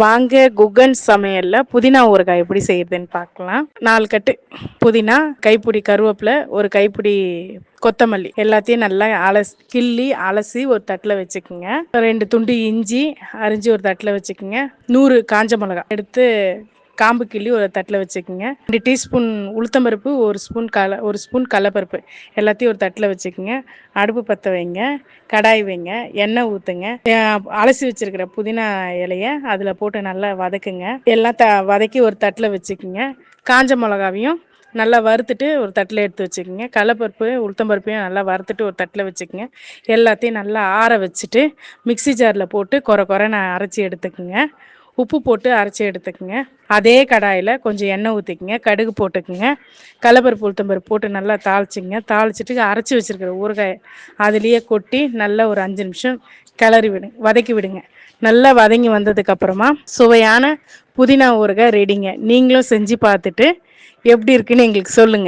வாங்க குகன் சமையல்ல புதினா ஊறுகாய் எப்படி செய்யறதுன்னு பார்க்கலாம். நாலு கட்டு புதினா கைப்பிடி கருவேப்பிலை ஒரு கைப்பிடி கொத்தமல்லி. எல்லாத்தையும் நல்லா அலசி கிள்ளி அலசி ஒரு தட்டில் வச்சுக்கோங்க. ரெண்டு துண்டு இஞ்சி அரிஞ்சு ஒரு தட்டில் வச்சுக்கோங்க. நூறு காஞ்ச மிளகா எடுத்து காம்பு கிள்ளி ஒரு தட்டில் வச்சுக்கோங்க. ரெண்டு டீஸ்பூன் உளுத்தம்பருப்பு ஒரு ஸ்பூன் கல ஒரு ஸ்பூன் கடலப்பருப்பு எல்லாத்தையும் ஒரு தட்டில் வச்சுக்கோங்க. அடுப்பு பற்ற வைங்க. கடாய் வைங்க. எண்ணெய் ஊற்றுங்க அலசி வச்சிருக்கிற புதினா இலையை அதில் போட்டு நல்லா வதக்குங்க. எல்லாம் த வதக்கி ஒரு தட்டில் வச்சுக்கோங்க. காஞ்ச மிளகாவையும் நல்லா வறுத்துட்டு ஒரு தட்டில் எடுத்து வச்சுக்கோங்க. கடலப்பருப்பு உளுத்தம்பருப்பையும் நல்லா வறுத்துட்டு ஒரு தட்டில் வச்சுக்கோங்க. எல்லாத்தையும் நல்லா ஆற வச்சுட்டு மிக்ஸி ஜாரில் போட்டு குறை நான் அரைச்சி எடுத்துக்கோங்க. உப்பு போட்டு அரைச்சி எடுத்துக்கோங்க. அதே கடாயில் கொஞ்சம் எண்ணெய் ஊற்றிக்கங்க கடுகு போட்டுக்குங்க. கடலப்பருப்பு உளுத்தம்பருப்பு போட்டு நல்லா தாளிச்சிங்க. தாளிச்சிட்டு அரைச்சி வச்சுருக்கிற ஊறுகாய் அதுலேயே கொட்டி நல்லா ஒரு அஞ்சு நிமிஷம் கிளறி விடுங்க வதக்கி விடுங்க. நல்லா வதங்கி வந்ததுக்கப்புறமா சுவையான புதினா ஊறுகாய் ரெடிங்க நீங்களும் செஞ்சு பார்த்துட்டு எப்படி இருக்குன்னு எங்களுக்கு சொல்லுங்கள்